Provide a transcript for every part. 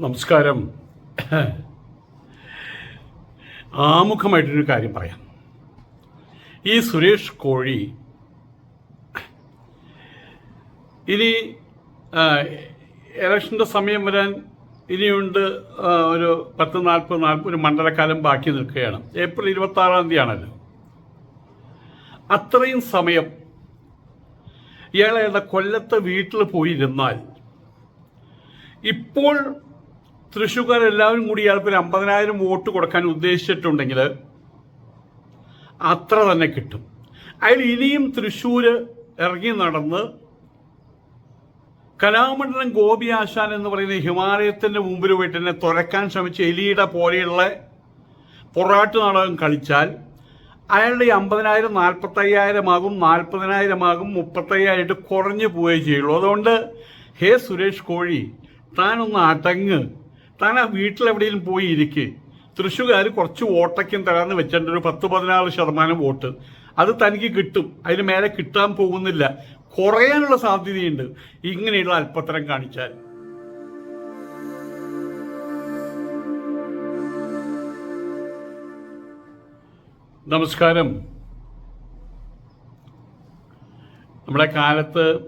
നമസ്കാരം. ആമുഖമായിട്ടൊരു കാര്യം പറയാം. ഈ സുരേഷ് കോഴി ഇനി ഇലക്ഷന്റെ സമയം വരാൻ ഇനിയുണ്ട് ഒരു പത്ത് നാൽപ്പത് നാൽപ്പത് ഒരു മണ്ഡലക്കാലം ബാക്കി നിൽക്കുകയാണ്. ഏപ്രിൽ ഇരുപത്തി ആറാം തീയതിയാണല്ലോ. അത്രയും സമയം ഇയാൾ അയാളുടെ കൊല്ലത്തെ വീട്ടിൽ പോയിരുന്നാൽ ഇപ്പോൾ തൃശ്ശൂർക്കാരെല്ലാവരും കൂടി ഇയാൾക്ക് ഒരു അമ്പതിനായിരം വോട്ട് കൊടുക്കാൻ ഉദ്ദേശിച്ചിട്ടുണ്ടെങ്കിൽ അത്ര തന്നെ കിട്ടും. അയാൾ ഇനിയും തൃശ്ശൂർ ഇറങ്ങി നടന്ന് കലാമണ്ഡലം ഗോപി ആശാൻ എന്ന് പറയുന്ന ഹിമാലയത്തിന്റെ മുമ്പിൽ പോയിട്ട് തന്നെ തുരക്കാൻ ശ്രമിച്ച എലിയുടെ പോലെയുള്ള പൊറാട്ട് നാടകം കളിച്ചാൽ അയാളുടെ ഈ അമ്പതിനായിരം നാൽപ്പത്തയ്യായിരം ആകും നാൽപ്പതിനായിരം ആകും മുപ്പത്തയ്യായിട്ട് കുറഞ്ഞു പോവുകയും ചെയ്യുള്ളൂ. അതുകൊണ്ട് ഹേ സുരേഷ് കോഴി താനൊന്ന് അടങ്ങ്. താൻ ആ വീട്ടിലെവിടെയും പോയി ഇരിക്കേ. തൃശ്ശൂർകാർ കുറച്ച് വോട്ടയ്ക്കും തരാന്ന് വെച്ചിട്ടുണ്ട്. ഒരു പത്ത് പതിനാറ് ശതമാനം വോട്ട്. അത് തനിക്ക് കിട്ടും. അതിന് മേലെ കിട്ടാൻ പോകുന്നില്ല. കുറയാനുള്ള സാധ്യതയുണ്ട്. ഇങ്ങനെയുള്ള അല്പത്തരം കാണിച്ചാൽ. നമസ്കാരം. നമ്മുടെ കാലത്ത്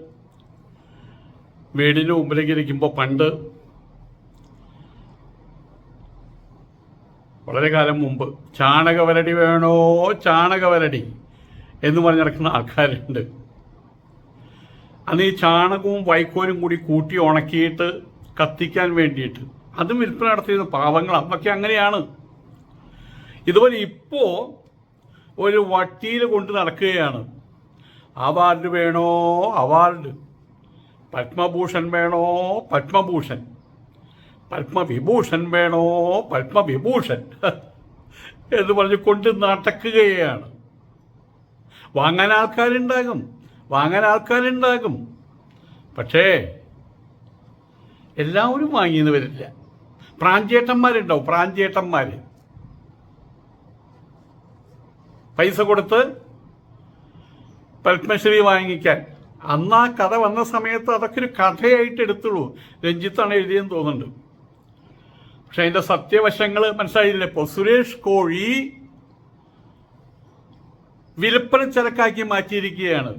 വീടിന് മുമ്പിലേക്ക് ഇരിക്കുമ്പോൾ പണ്ട് വളരെ കാലം മുമ്പ് ചാണകവരടി വേണോ ചാണകവരടി എന്ന് പറഞ്ഞ് നടക്കുന്ന ആൾക്കാരുണ്ട്. അന്ന് ഈ ചാണകവും വൈക്കോലും കൂടി കൂട്ടി ഉണക്കിയിട്ട് കത്തിക്കാൻ വേണ്ടിയിട്ട് അതും വിൽപ്പന നടത്തിയിരുന്ന പാവങ്ങൾ അന്നൊക്കെ അങ്ങനെയാണ്. ഇതുപോലെ ഇപ്പോ ഒരു വട്ടിയിൽ കൊണ്ട് നടക്കുകയാണ്. അവാർഡ് വേണോ അവാർഡ്? പത്മഭൂഷൺ വേണോ പത്മഭൂഷൺ? പത്മവിഭൂഷൺ വേണോ? പത്മവിഭൂഷൺ. എന്ന് പറഞ്ഞ് കൊണ്ട് നടക്കുകയാണ് വാങ്ങാൻ ആൾക്കാരുണ്ടാകും. വാങ്ങാൻ ആൾക്കാരുണ്ടാകും. പക്ഷേ എല്ലാവരും വാങ്ങിയെന്ന് വരില്ല. പ്രാഞ്ചേട്ടന്മാരുണ്ടാവും പ്രാഞ്ചേട്ടന്മാർ പൈസ കൊടുത്ത് പത്മശ്രീ വാങ്ങിക്കാൻ. അന്ന് ആ കഥ വന്ന സമയത്ത് അതൊക്കെ ഒരു കഥയായിട്ട് എടുത്തുള്ളൂ. രഞ്ജിത്താണ് എഴുതിയെന്ന് തോന്നുന്നുണ്ട്. പക്ഷെ അതിന്റെ സത്യവശങ്ങൾ മനസ്സിലായില്ല? ഇപ്പോൾ സുരേഷ് കോഴി വിൽപ്പന ചരക്കാക്കി മാറ്റിയിരിക്കുകയാണ്.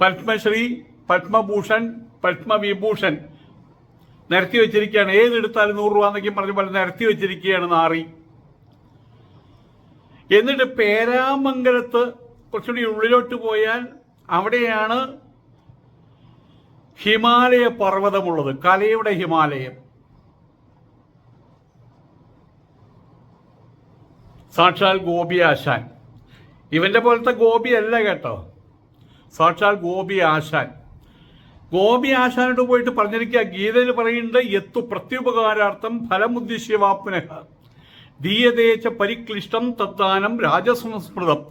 പത്മശ്രീ പത്മഭൂഷൺ പത്മവിഭൂഷൺ നിരത്തി വെച്ചിരിക്കുകയാണ്. ഏതെടുത്താലും നൂറ് രൂപ എന്നൊക്കെ പറഞ്ഞ പോലെ നിരത്തി വെച്ചിരിക്കുകയാണ് നാറി. എന്നിട്ട് പേരാമംഗലത്ത് കുറച്ചുകൂടി ഉള്ളിലോട്ട് പോയാൽ അവിടെയാണ് ഹിമാലയ പർവതമുള്ളത് കലയുടെ ഹിമാലയം. സാക്ഷാൽ ഗോപി ആശാൻ. ഇവന്റെ പോലത്തെ ഗോപി അല്ല കേട്ടോ. സാക്ഷാൽ ഗോപി ആശാൻ. ഗോപി ആശാനോട് പോയിട്ട് പറഞ്ഞിരിക്കുക ഗീതയിൽ പറയുന്നുണ്ട് എത്തു പ്രത്യുപകാരാർത്ഥം ഫലമുദ്ദിശ്യവാപ്നഃ. ദീയതേച്ച പരിക്ലിഷ്ടം തത്താനം രാജസംസ്മൃതം.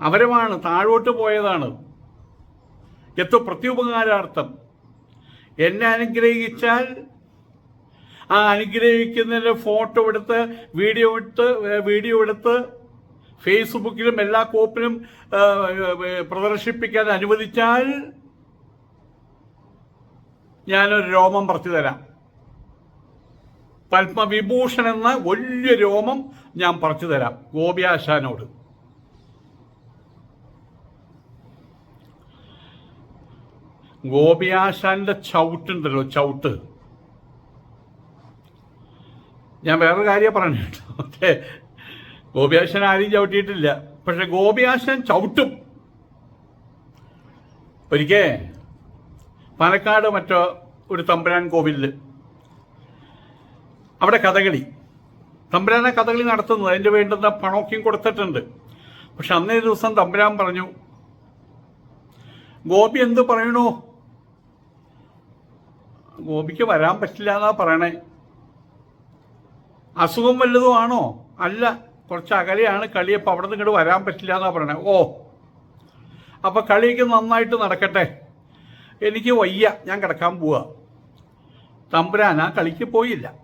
അവരമാണ് താഴോട്ട് പോയതാണ്. എത്തു പ്രത്യുപകാരാർത്ഥം? എന്നെ അനുഗ്രഹിച്ചാൽ ആ അനുഗ്രഹിക്കുന്നതിന്റെ ഫോട്ടോ എടുത്ത് വീഡിയോ എടുത്ത് വീഡിയോ എടുത്ത് ഫേസ്ബുക്കിലും എല്ലാ കോപ്പിലും പ്രദർശിപ്പിക്കാൻ അനുവദിച്ചാൽ ഞാനൊരു രോമം പറിച്ചു തരാം. പത്മവിഭൂഷൺ എന്ന വലിയ രോമം ഞാൻ പറിച്ചു തരാം ഗോപിയാശാനോട്. ഗോപിയാശാന്റെ ചവിട്ടുണ്ടല്ലോ ചവിട്ട്. ഞാൻ വേറെ കാര്യം പറഞ്ഞു ഓക്കെ ഗോപിയാശാൻ ആരെയും ചവിട്ടിയിട്ടില്ല പക്ഷെ ഗോപിയാശാൻ ചവിട്ടും. ഒരിക്കേ പാലക്കാട് മറ്റോ ഒരു തമ്പുരാൻ കോവിലിൽ അവിടെ കഥകളി. തമ്പുരാനെ കഥകളി നടത്തുന്നത് അതിന്റെ വേണ്ടുന്ന പണമൊക്കെയും കൊടുത്തിട്ടുണ്ട്. പക്ഷെ അന്നേ ദിവസം തമ്പുരാൻ പറഞ്ഞു ഗോപി എന്ത് പറയണോ? ഗോപിക്ക് വരാൻ പറ്റില്ല എന്നാ പറയണേ. അസുഖം വല്ലതും ആണോ? അല്ല കുറച്ച് അകലെയാണ് കളി അപ്പം അവിടെ നിന്ന് ഇങ്ങോട്ട് വരാൻ പറ്റില്ല എന്നാ പറയണേ. ഓ അപ്പം കളിയൊക്കെ നന്നായിട്ട് നടക്കട്ടെ. എനിക്ക് വയ്യ ഞാൻ കിടക്കാൻ പോവാ. തമ്പുരാൻ ആ കളിക്ക് പോയില്ല.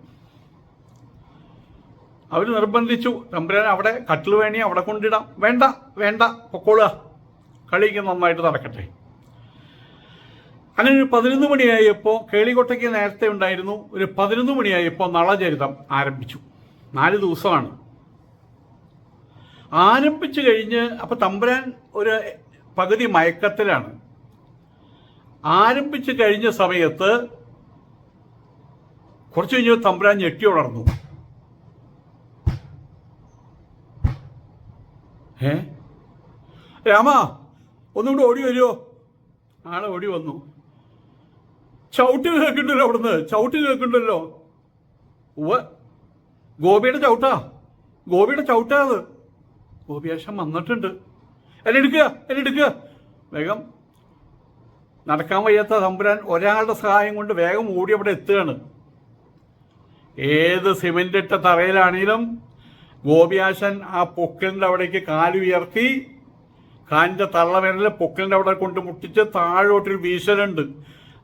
അവർ നിർബന്ധിച്ചു തമ്പുരാൻ അവിടെ കട്ടിൽ വേണി അവിടെ കൊണ്ടിടാം. വേണ്ട വേണ്ട പൊക്കോളുക. കളിക്ക് നന്നായിട്ട് നടക്കട്ടെ. അങ്ങനെ ഒരു പതിനൊന്ന് മണിയായപ്പോൾ കേളികോട്ടയ്ക്ക് നേരത്തെ ഉണ്ടായിരുന്നു ഒരു പതിനൊന്ന് മണിയായപ്പോൾ നളചരിതം ആരംഭിച്ചു. നാല് ദിവസമാണ്. ആരംഭിച്ചു കഴിഞ്ഞ് അപ്പൊ തമ്പുരാൻ ഒരു പകുതി മയക്കത്തിലാണ്. ആരംഭിച്ചു കഴിഞ്ഞ സമയത്ത് കുറച്ച് കഴിഞ്ഞ് തമ്പുരാൻ ഞെട്ടി ഉണർന്നു ഏ? രാമ ഒന്നുകൂടെ ഓടി വരുമോ ആളെ ഓടി വന്നു. ചവിട്ട് കേൾക്കണ്ടല്ലോ അവിടുന്ന്. ചവിട്ടി കേൾക്കണ്ടല്ലോ. ഉവ ഗോപിയുടെ ചവിട്ടാ. ഗോപിയുടെ ചവിട്ടാ അത്. ഗോപിയാശം വന്നിട്ടുണ്ട്. എന്നെ എടുക്കുക എന്നെ എടുക്കുക. വേഗം. നടക്കാൻ വയ്യാത്ത തമ്പുരാൻ ഒരാളുടെ സഹായം കൊണ്ട് വേഗം ഓടി അവിടെ എത്തുകയാണ്. ഏത് സിമെന്റ് ഇട്ട തറയിലാണെങ്കിലും ഗോപിയാശൻ ആ പൊക്കിളിന്റെ അവിടേക്ക് കാലുയർത്തി കാലിന്റെ തള്ളവിരൽ പൊക്കിളിന്റെ അവിടെ കൊണ്ട് മുട്ടിച്ച് താഴോട്ടൊരു വീശലുണ്ട്.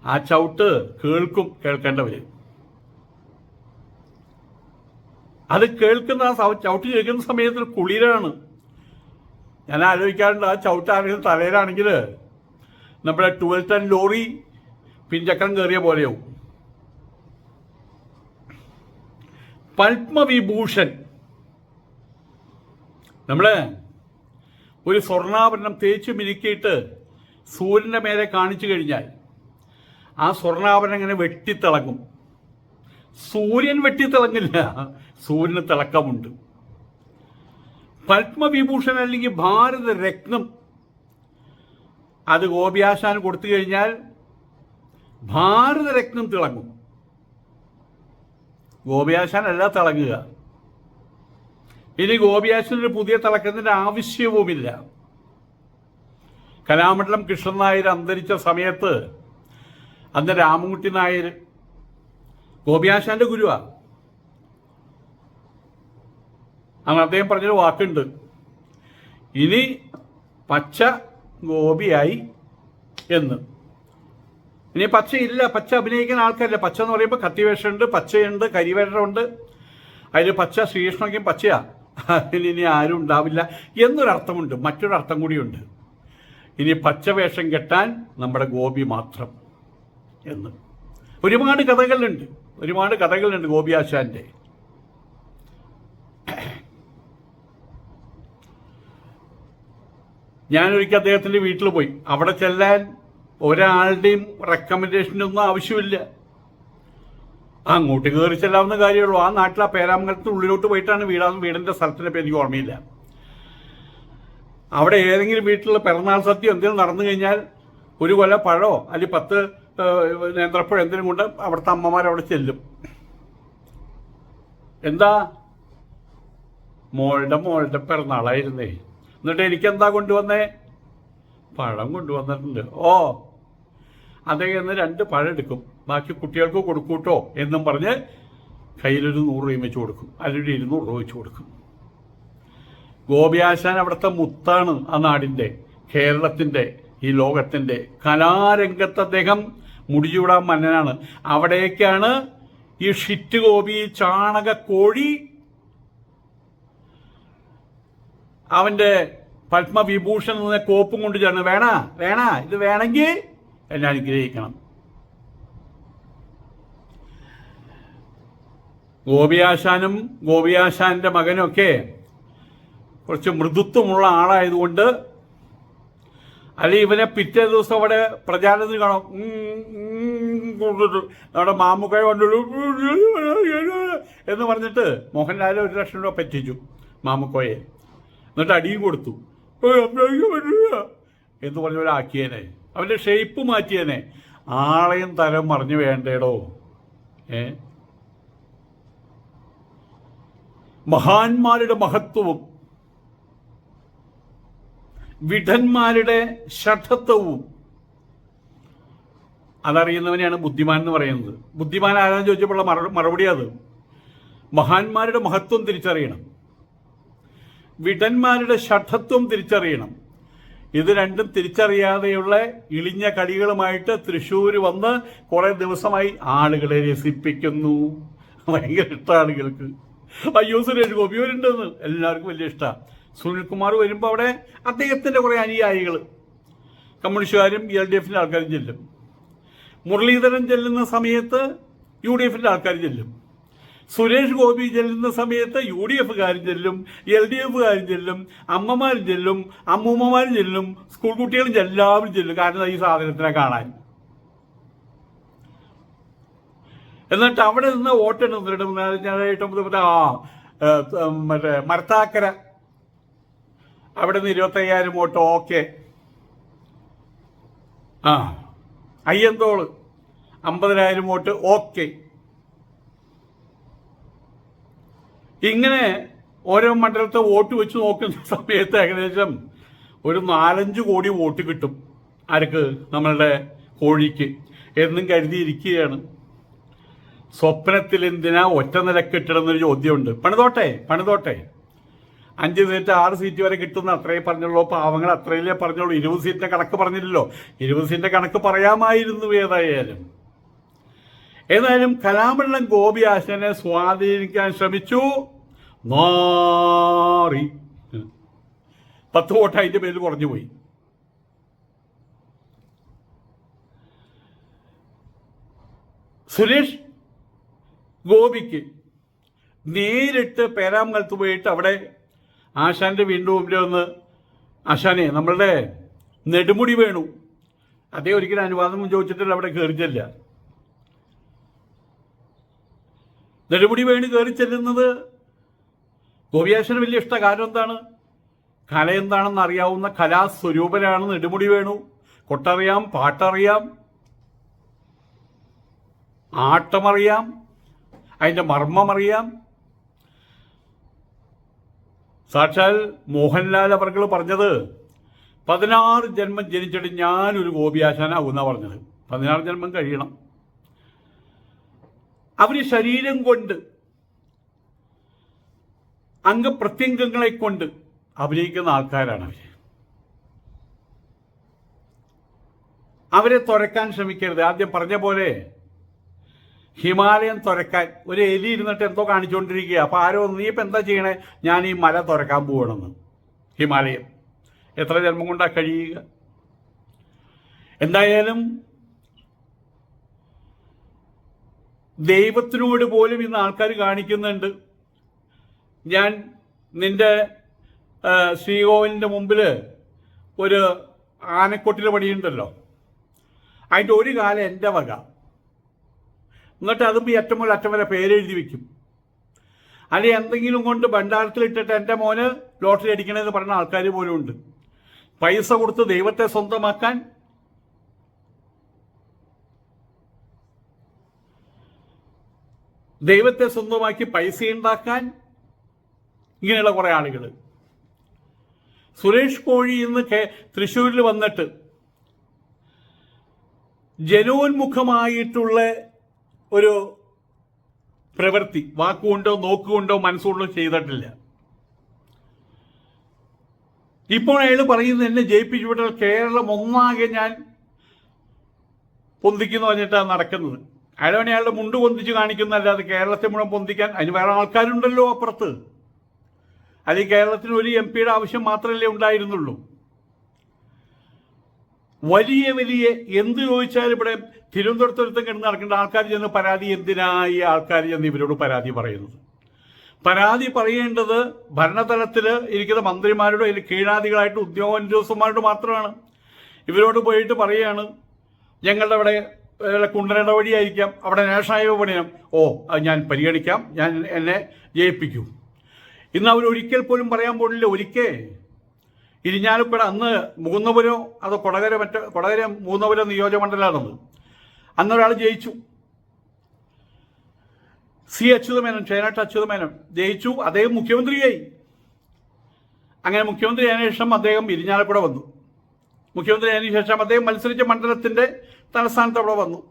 ആ ചവിട്ട് കേൾക്കും കേൾക്കേണ്ടവര്. അത് കേൾക്കുന്ന ആ ചവിട്ട് കേൾക്കുന്ന സമയത്ത് കുളിരാണ്. ഞാൻ ആലോചിക്കാറുണ്ട് ആ ചവിട്ടാണെങ്കിൽ തലയിലാണെങ്കിൽ നമ്മുടെ ട്വൽത്ത് ടൺ ലോറി പിൻചക്രം കയറിയ പോലെയാവും. പത്മവിഭൂഷൺ. നമ്മൾ ഒരു സ്വർണാഭരണം തേച്ച് മിനുക്കിയിട്ട് സൂര്യന്റെ മേലെ കാണിച്ചു കഴിഞ്ഞാൽ ആ സ്വർണാഭരണം ഇങ്ങനെ വെട്ടിത്തിളങ്ങും. സൂര്യൻ വെട്ടിത്തിളങ്ങില്ല. സൂര്യന് തിളക്കമുണ്ട്. പത്മവിഭൂഷൺ അല്ലെങ്കിൽ ഭാരത രത്നം അത് ഗോപിയാശാൻ കൊടുത്തു കഴിഞ്ഞാൽ ഭാരതരത്നം തിളങ്ങും. ഗോപിയാശാൻ അല്ല തിളങ്ങുക. ഇനി ഗോപിയാശാനൊരു പുതിയ തിളക്കത്തിന്റെ ആവശ്യവുമില്ല. കലാമണ്ഡലം കൃഷ്ണൻ നായർ അന്തരിച്ച സമയത്ത് അന്ന് രാമൻകുട്ടി നായർ ഗോപിയാശാന്റെ ഗുരുവാ. അങ്ങനെ അദ്ദേഹം പറഞ്ഞൊരു വാക്കുണ്ട്. ഇനി പച്ച ഗോപിയായി എന്ന്. ഇനി പച്ച ഇല്ല പച്ച അഭിനയിക്കുന്ന ആൾക്കാരില്ല. പച്ച എന്ന് പറയുമ്പോൾ കത്തിവേഷമുണ്ട് പച്ചയുണ്ട് കരിവേഷമുണ്ട്. അതിൽ പച്ച ശ്രീകൃഷ്ണയ്ക്കും പച്ചയാ. അതിന് ഇനി ആരും ഉണ്ടാവില്ല എന്നൊരർത്ഥമുണ്ട്. മറ്റൊരർത്ഥം കൂടിയുണ്ട്. ഇനി പച്ചവേഷം കെട്ടാൻ നമ്മുടെ ഗോപി മാത്രം. എന്ന്. ഒരുപാട് കഥകളുണ്ട്. ഒരുപാട് കഥകളുണ്ട് ഗോപിയാശാന്റെ ഞാനൊരിക്കൽ അദ്ദേഹത്തിന്റെ വീട്ടിൽ പോയി. അവിടെ ചെല്ലാൻ ഒരാളുടെയും റെക്കമെൻഡേഷനൊന്നും ആവശ്യമില്ല. അങ്ങോട്ട് കയറി ചെല്ലാവുന്ന കാര്യമുള്ളൂ ആ നാട്ടിൽ ആ പേരാമംഗലത്തിന് ഉള്ളിലോട്ട് പോയിട്ടാണ് വീടാ വീടിന്റെ സ്ഥലത്തിന്റെ പേര് എനിക്ക് ഓർമ്മയില്ല. അവിടെ ഏതെങ്കിലും വീട്ടിലുള്ള പിറന്നാൾ സദ്യ എന്തെങ്കിലും നടന്നു കഴിഞ്ഞാൽ ഒരു കൊല പഴോ അല്ലെങ്കിൽ പത്ത് നേന്ത്രപ്പഴം എന്തിനും കൊണ്ട് അവിടുത്തെ അമ്മമാർ അവിടെ ചെല്ലും. എന്താ? മോളുടെ മോളുടെ പിറന്നാളായിരുന്നേ. എന്നിട്ട് എനിക്കെന്താ കൊണ്ടുവന്നേ? പഴം കൊണ്ടുവന്നിട്ടുണ്ട്. ഓ അദ്ദേഹം എന്ന് രണ്ട് പഴം എടുക്കും. ബാക്കി കുട്ടികൾക്ക് കൊടുക്കൂട്ടോ എന്നും പറഞ്ഞ് കയ്യിലൊരു നൂറ് രൂപ വെച്ച് കൊടുക്കും. അല്ലെങ്കിൽ ഇരുന്നൂറ് രൂപ വെച്ച് കൊടുക്കും. ഗോപിയാശാൻ അവിടുത്തെ മുത്താണ് ആ നാടിന്റെ കേരളത്തിന്റെ ഈ ലോകത്തിന്റെ കലാരംഗത്ത് അദ്ദേഹം മുടിചൂടാൻ മന്നനാണ്. അവിടേക്കാണ് ഈ ഷിറ്റ് ഗോപി ചാണക കോഴി അവന്റെ പത്മവിഭൂഷൺ എന്ന കോപ്പും കൊണ്ട് ചേർന്ന്. വേണ വേണ ഇത് വേണമെങ്കിൽ എന്നെ അനുഗ്രഹിക്കണം. ഗോപിയാശാനും ഗോപിയാശാന്റെ മകനൊക്കെ കുറച്ച് മൃദുത്വമുള്ള ആളായതുകൊണ്ട് അല്ലെങ്കിൽ ഇവനെ പിറ്റേ ദിവസം അവിടെ പ്രചാരണത്തിന് കാണാം. അവിടെ മാമുക്കായ നമ്മുടെ എന്ന് പറഞ്ഞിട്ട് മോഹൻലാൽ ഒരു ലക്ഷം രൂപ പറ്റിച്ചു മാമുക്കോയെ. എന്നിട്ട് അടിയും കൊടുത്തു. എന്ന് പറഞ്ഞ പോലെ അവന്റെ ഷേപ്പ് മാറ്റിയേനെ. ആളെയും തരം മറിഞ്ഞു വേണ്ടേടോ. ഏ? മഹാന്മാരുടെ മഹത്വവും വിധന്മാരുടെ ഷഠത്വവും അതറിയുന്നവനെയാണ് ബുദ്ധിമാൻ എന്ന് പറയുന്നത്. ബുദ്ധിമാൻ ആരാന്ന് ചോദിച്ചപ്പോൾ മറു- മറുപടി അത്. മഹാന്മാരുടെ മഹത്വം തിരിച്ചറിയണം. വിഡന്മാരുടെ ഷഠത്വം തിരിച്ചറിയണം. ഇത് രണ്ടും തിരിച്ചറിയാതെയുള്ള ഇളിഞ്ഞ കളികളുമായിട്ട് തൃശ്ശൂർ വന്ന് കുറെ ദിവസമായി ആളുകളെ രസിപ്പിക്കുന്നു. ഭയങ്കര ഇഷ്ടമാണ് ആളുകൾക്ക് അയ്യോ സുരേഷ് ഗോപിയൂരുണ്ടെന്ന് എല്ലാവർക്കും വലിയ ഇഷ്ടമാണ് സുനിൽകുമാർ വരുമ്പോൾ അവിടെ അദ്ദേഹത്തിന്റെ കുറെ അനുയായികൾ. കമ്മ്യൂണിസ്റ്റുകാരും എൽ ഡി എഫിന്റെ ആൾക്കാരും ചെല്ലും. മുരളീധരൻ ചെല്ലുന്ന സമയത്ത് യു ഡി എഫിന്റെ ആൾക്കാർ ചെല്ലും. സുരേഷ് ഗോപി ചെല്ലുന്ന സമയത്ത് യു ഡി എഫുകാരും ചെല്ലും എൽ ഡി എഫുകാരും ചെല്ലും അമ്മമാരും ചെല്ലും അമ്മൂമ്മമാരും ചെല്ലും സ്കൂൾ കുട്ടികളും എല്ലാവരും ചെല്ലും. കാരണം ഈ സാധനത്തിനെ കാണാൻ. എന്നിട്ട് അവിടെ നിന്ന് വോട്ടെണ്ണുന്നിട്ട് ആ മറ്റേ മരത്താക്കര അവിടെ നിന്ന് ഇരുപത്തയ്യായിരം വോട്ട് ഓക്കെ. ആ അയ്യന്തോൾ അമ്പതിനായിരം വോട്ട് ഓക്കെ. ഇങ്ങനെ ഓരോ മണ്ഡലത്തെ വോട്ട് വെച്ച് നോക്കുന്ന സമയത്ത് ഏകദേശം ഒരു നാലഞ്ച് കോടി വോട്ട് കിട്ടും ആർക്ക്? നമ്മളുടെ കോഴിക്ക്. എന്നും കരുതിയിരിക്കുകയാണ്. സ്വപ്നത്തിൽ എന്തിനാ ഒറ്റ നില കെട്ടിടുന്നൊരു ചോദ്യമുണ്ട്. പണിതോട്ടെ? പണിതോട്ടെ? അഞ്ച് സീറ്റ് ആറ് സീറ്റ് വരെ കിട്ടുന്ന അത്രേ പറഞ്ഞുള്ളൂ. പാവങ്ങൾ അത്രയല്ലേ പറഞ്ഞുള്ളൂ. ഇരുപത് സീറ്റിന്റെ കണക്ക് പറഞ്ഞില്ലല്ലോ. ഇരുപത് സീറ്റിന്റെ കണക്ക് പറയാമായിരുന്നു ഏതായാലും. ഏതായാലും കലാമണ്ഡലം ഗോപി ആശാനെ സ്വാധീനിക്കാൻ ശ്രമിച്ചു. മാറി പത്ത് വോട്ട് അതിന്റെ പേരിൽ കുറഞ്ഞു പോയി സുരേഷ് ഗോപിക്ക് നേരിട്ട് പേരാമംഗലത്ത് പോയിട്ട് അവിടെ ആശാന്റെ വീണ്ടും മുമ്പിൽ വന്ന് ആശാനെ നമ്മളുടെ നെടുമുടി വേണു. അതേ ഒരിക്കലും അനുവാദം ചോദിച്ചിട്ടില്ല അവിടെ കയറി ചെല്ല നെടുമുടി വേണു കയറി ചെല്ലുന്നത് ഗോപിയാശന് വലിയ ഇഷ്ട കാര്യം എന്താണ്? കല എന്താണെന്ന് അറിയാവുന്ന കലാസ്വരൂപനാണ് നെടുമുടി വേണു. കൊട്ടറിയാം പാട്ടറിയാം ആട്ടമറിയാം അതിന്റെ മർമ്മമറിയാം. സാക്ഷാൽ മോഹൻലാൽ അവർകൾ പറഞ്ഞത് പതിനാറ് ജന്മം ജനിച്ചിട്ട് ഞാനൊരു ഗോപിയാശാനാകുന്ന പറഞ്ഞത്. പതിനാറ് ജന്മം കഴിയണം. അവർ ശരീരം കൊണ്ട് അംഗപ്രത്യംഗങ്ങളെ കൊണ്ട് അഭിനയിക്കുന്ന ആൾക്കാരാണ് അവർ. അവരെ തുരക്കാൻ ശ്രമിക്കരുത്. ആദ്യം പറഞ്ഞ പോലെ ഹിമാലയം തുരക്കാൻ. ഒരു എലി ഇരുന്നിട്ട് എന്തോ കാണിച്ചുകൊണ്ടിരിക്കുക അപ്പൊ ആരോ നീ ഇപ്പൊ എന്താ ചെയ്യണേ? ഞാൻ ഈ മല തുരക്കാൻ പോകണമെന്ന് ഹിമാലയം. എത്ര ജന്മം കൊണ്ടാ കഴിയുക? എന്തായാലും ദൈവത്തിനോട് പോലും ഇന്ന് ആൾക്കാർ കാണിക്കുന്നുണ്ട്. ഞാൻ നിന്റെ ശ്രീകോവിലിന്റെ മുമ്പിൽ ഒരു ആനക്കൊട്ടിൽ പണിയുണ്ടല്ലോ. അതിന്റെ ഒരു കാലം എന്റെ വക. എന്നിട്ട് അതും ഈ അറ്റം മുതൽ അറ്റം വരെ പേരെഴുതി വെക്കും. അല്ലെങ്കിൽ എന്തെങ്കിലും കൊണ്ട് ഭണ്ഡാരത്തിലിട്ടിട്ട് എന്റെ മോന് ലോട്ടറി അടിക്കണമെന്ന് പറയുന്ന ആൾക്കാർ പോലും ഉണ്ട്. പൈസ കൊടുത്ത് ദൈവത്തെ സ്വന്തമാക്കാൻ ദൈവത്തെ സ്വന്തമാക്കി പൈസ ഉണ്ടാക്കാൻ ഇങ്ങനെയുള്ള കുറേ ആളുകൾ സുരേഷ് കോഴി ഇന്ന് തൃശ്ശൂരിൽ വന്നിട്ട് ജനോന്മുഖമായിട്ടുള്ള ഒരു പ്രവൃത്തി വാക്കുകൊണ്ടോ നോക്കുകൊണ്ടോ മനസ്സുകൊണ്ടോ ചെയ്തിട്ടില്ല. ഇപ്പോൾ അയാൾ പറയുന്നത് എന്നെ ജയിപ്പിച്ചു വിട്ടാൽ കേരളം ഒന്നാകെ ഞാൻ പൊന്തിക്കുന്നു പറഞ്ഞിട്ടാണ് നടക്കുന്നത്. അയാളവനെ അയാളുടെ മുണ്ട് പൊന്തിച്ച് കാണിക്കുന്നല്ലാതെ കേരളത്തെ മുഴുവൻ പൊന്തിക്കാൻ അതിന് വേറെ ആൾക്കാരുണ്ടല്ലോ അപ്പുറത്ത്. അല്ലെങ്കിൽ കേരളത്തിന് ഒരു എം പിയുടെ ആവശ്യം മാത്രമല്ലേ ഉണ്ടായിരുന്നുള്ളൂ. വലിയ വലിയ എന്ത് ചോദിച്ചാലും ഇവിടെ തിരുവനന്തപുരത്തും കിടന്ന് നടക്കേണ്ട ആൾക്കാർ ചെന്ന് പരാതി എന്തിനായി ആൾക്കാർ ചെന്ന് ഇവരോട് പരാതി പറയുന്നത്? പരാതി പറയേണ്ടത് ഭരണതലത്തിൽ ഇരിക്കുന്ന മന്ത്രിമാരുടെ അതിൽ കീഴാദികളായിട്ട് ഉദ്യോഗസ്ഥന്മാരോട് മാത്രമാണ്. ഇവരോട് പോയിട്ട് പറയുകയാണ് ഞങ്ങളുടെ അവിടെ കുണ്ടനട വഴിയായിരിക്കാം അവിടെ നാഷണൽ പണിയാം ഓ ഞാൻ പരിഗണിക്കാം ഞാൻ എന്നെ ജയിപ്പിക്കും. ഇന്ന് അവർ ഒരിക്കൽ പോലും പറയാൻ പോലില്ല ഒരിക്കൽ. ഇരിഞ്ഞാലക്കുട അന്ന് മൂന്നപുരോ അത് കൊടകര മറ്റ കൊടകര മൂന്നപുരം നിയോജകമണ്ഡലമാണത് അന്നൊരാൾ ജയിച്ചു. സി അച്യുതമേനോൻ ചേനാട്ട് അച്യുതമേനോൻ ജയിച്ചു. അദ്ദേഹം മുഖ്യമന്ത്രിയായി. അങ്ങനെ മുഖ്യമന്ത്രി ആയതിനു ശേഷം അദ്ദേഹം ഇരിഞ്ഞാലക്കുട വന്നു. മുഖ്യമന്ത്രി ആയതിനു ശേഷം അദ്ദേഹം മത്സരിച്ച മണ്ഡലത്തിന്റെ തലസ്ഥാനത്ത് അവിടെ വന്നു.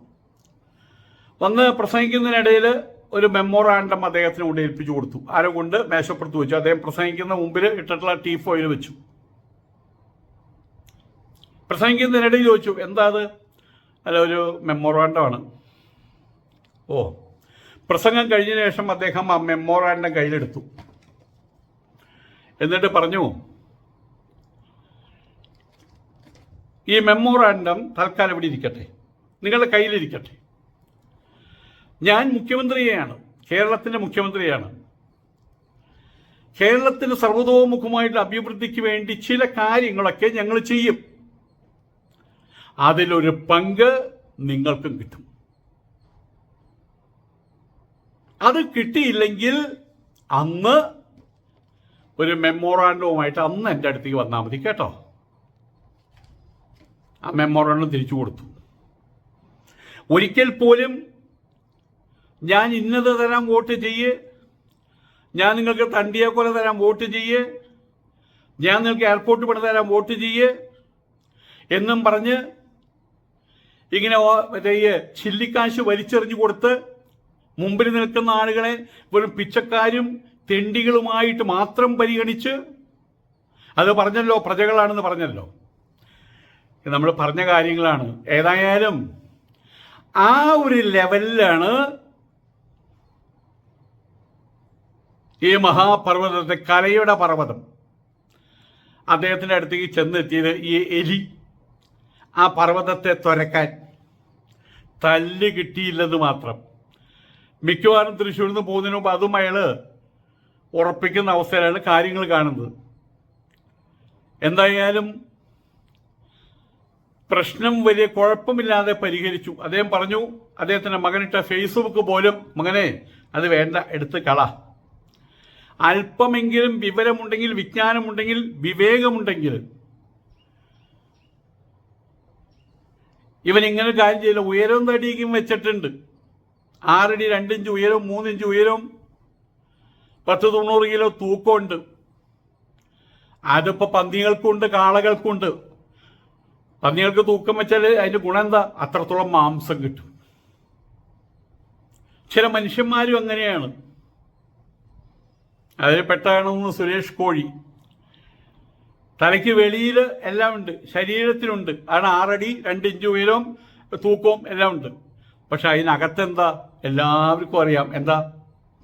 വന്ന് പ്രസംഗിക്കുന്നതിനിടയിൽ ഒരു മെമ്മോറാണ്ടം അദ്ദേഹത്തിന് കൊണ്ട് ഏൽപ്പിച്ചു കൊടുത്തു. ആരോ കൊണ്ട് മേശപ്പുറത്ത് വെച്ചു. അദ്ദേഹം പ്രസംഗിക്കുന്ന മുമ്പിൽ ഇട്ടിട്ടുള്ള ടീ ഫോയിൽ വെച്ചു. പ്രസംഗിക്കുന്നതിനിടയിൽ ചോദിച്ചു എന്താ അത്? അല്ല ഒരു മെമ്മോറാണ്ടമാണ്. ഓ പ്രസംഗം കഴിഞ്ഞതിന് ശേഷം അദ്ദേഹം ആ മെമ്മോറാണ്ടം കയ്യിലെടുത്തു. എന്നിട്ട് പറഞ്ഞു ഈ മെമ്മോറാണ്ടം തൽക്കാലം ഇവിടെ ഇരിക്കട്ടെ. നിങ്ങളുടെ കയ്യിലിരിക്കട്ടെ. ഞാൻ മുഖ്യമന്ത്രിയെയാണ് കേരളത്തിന്റെ മുഖ്യമന്ത്രിയാണ്. കേരളത്തിന് സർവതോമുഖമായിട്ടുള്ള അഭിവൃദ്ധിക്ക് വേണ്ടി ചില കാര്യങ്ങളൊക്കെ ഞങ്ങൾ ചെയ്യും. അതിലൊരു പങ്ക് നിങ്ങൾക്കും കിട്ടും. അത് കിട്ടിയില്ലെങ്കിൽ അന്ന് ഒരു മെമ്മോറാണ്ടവുമായിട്ട് അന്ന് എന്റെ അടുത്തേക്ക് വന്നാൽ മതി കേട്ടോ. ആ മെമ്മോറാണ്ടം തിരിച്ചു കൊടുത്തു. ഒരിക്കൽ പോലും ഞാൻ ഇന്നത് തരാം വോട്ട് ചെയ്യ് ഞാൻ നിങ്ങൾക്ക് തണ്ടിയേക്കൊല തരാം വോട്ട് ചെയ്യ് ഞാൻ നിങ്ങൾക്ക് എയർപോർട്ട് പണി തരാം വോട്ട് ചെയ്യ് എന്നും പറഞ്ഞ് ഇങ്ങനെ മറ്റേ ഈ ചില്ലിക്കാശ് വലിച്ചെറിഞ്ഞു കൊടുത്ത് മുമ്പിൽ നിൽക്കുന്ന ആളുകളെ വെറും പിച്ചക്കാരും തെണ്ടികളുമായിട്ട് മാത്രം പരിഗണിച്ച് അത് പറഞ്ഞല്ലോ പ്രജകളാണെന്ന് പറഞ്ഞല്ലോ. നമ്മൾ പറഞ്ഞ കാര്യങ്ങളാണ്. ഏതായാലും ആ ഒരു ലെവലിലാണ് ഈ മഹാപർവതത്തെ കലയുടെ പർവതം. അദ്ദേഹത്തിന്റെ അടുത്തേക്ക് ചെന്നെത്തിയത് ഈ എലി. ആ പർവതത്തെ തുരക്കാൻ തല്ല് കിട്ടിയില്ലെന്ന് മാത്രം. മിക്കവാറും തൃശ്ശൂരിൽ നിന്ന് പോകുന്നതിന് മുമ്പ് അതും അയാൾ ഉറപ്പിക്കുന്ന അവസ്ഥയിലാണ് കാര്യങ്ങൾ കാണുന്നത്. എന്തായാലും പ്രശ്നം വലിയ കുഴപ്പമില്ലാതെ പരിഹരിച്ചു. അദ്ദേഹം പറഞ്ഞു അദ്ദേഹത്തിന്റെ മകനിട്ട ഫേസ്ബുക്ക് പോലും മകനെ അത് വേണ്ട എടുത്ത് കള. അല്പമെങ്കിലും വിവരമുണ്ടെങ്കിൽ വിജ്ഞാനമുണ്ടെങ്കിൽ വിവേകമുണ്ടെങ്കിൽ ഇവൻ ഇങ്ങനെ കാര്യം ചെയ്യില്ല ഉയരവും തടിയും വെച്ചിട്ടുണ്ട്. ആറടി രണ്ടിഞ്ച് ഉയരവും മൂന്നിഞ്ച് ഉയരവും പത്ത് തൊണ്ണൂറ് കിലോ തൂക്കമുണ്ട്. അതിപ്പോ പന്നികൾക്കുണ്ട് കാളകൾക്കുണ്ട്. പന്നികൾക്ക് തൂക്കം വെച്ചാൽ അതിന്റെ ഗുണം എന്താ? അത്രത്തോളം മാംസം കിട്ടും. ചില മനുഷ്യന്മാരും അങ്ങനെയാണ്. അതിൽ പെട്ടാണെന്ന് സുരേഷ് കോഴി. തലയ്ക്ക് വെളിയിൽ എല്ലാം ഉണ്ട്. ശരീരത്തിലുണ്ട്. ആണ് ആറടി രണ്ട് ഇഞ്ച് ഉയരവും തൂക്കവും എല്ലാം ഉണ്ട്. പക്ഷെ അതിനകത്തെന്താ? എല്ലാവർക്കും അറിയാം. എന്താ?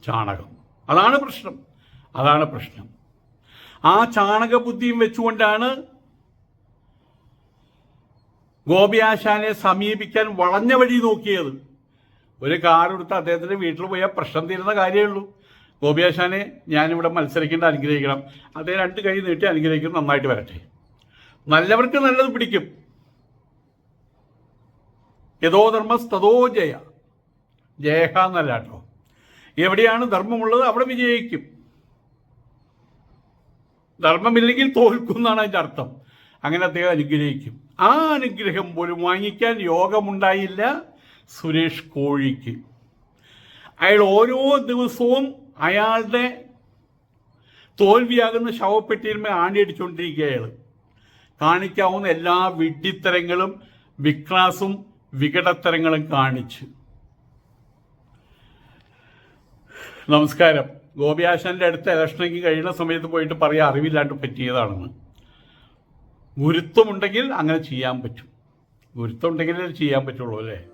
ചാണകം. അതാണ് പ്രശ്നം. അതാണ് പ്രശ്നം. ആ ചാണക ബുദ്ധിയും വെച്ചുകൊണ്ടാണ് ഗോപിയാശാനെ സമീപിക്കാൻ വളഞ്ഞ വഴി നോക്കിയത്. ഒരു കാർ എടുത്ത് അദ്ദേഹത്തിന്റെ വീട്ടിൽ പോയാൽ പ്രശ്നം തീരുന്ന കാര്യമേ ഉള്ളൂ. ഗോപിയാശാനെ ഞാനിവിടെ മത്സരിക്കേണ്ട അനുഗ്രഹിക്കണം. അദ്ദേഹം രണ്ട് കൈ നീട്ടി അനുഗ്രഹിക്കും നന്നായിട്ട് വരട്ടെ. നല്ലവർക്ക് നല്ലത് പിടിക്കും. യഥോ ധർമ്മസ് തഥോ ജയ. ജയഹ എന്നല്ല കേട്ടോ എവിടെയാണ് ധർമ്മമുള്ളത്? അവിടെ വിജയിക്കും. ധർമ്മമില്ലെങ്കിൽ തോൽക്കും എന്നാണ് അതിന്റെ അർത്ഥം. അങ്ങനെ അദ്ദേഹം അനുഗ്രഹിക്കും. ആ അനുഗ്രഹം പോലും വാങ്ങിക്കാൻ യോഗമുണ്ടായില്ല. സുരേഷ് കോഴിക്ക്. അയാൾ ഓരോ ദിവസവും അയാളുടെ തോൽവിയാകുന്ന ശവപ്പെട്ടിയിന്മേൽ ആണിയടിച്ചുകൊണ്ടിരിക്കുക അയാൾ കാണിക്കാവുന്ന എല്ലാ വിഡ്ഢിത്തരങ്ങളും വിക്ലാസും വികടത്തരങ്ങളും കാണിച്ച്. നമസ്കാരം. ഗോപിയാശാന്റെ അടുത്ത് ഇലക്ഷനെങ്കിൽ കഴിയുന്ന സമയത്ത് പോയിട്ട് പറയാൻ അറിവില്ലാണ്ട് പറ്റിയതാണെന്ന്. ഗുരുത്വമുണ്ടെങ്കിൽ അങ്ങനെ ചെയ്യാൻ പറ്റും. ഗുരുത്വം ഉണ്ടെങ്കിൽ ചെയ്യാൻ പറ്റുള്ളൂ അല്ലേ?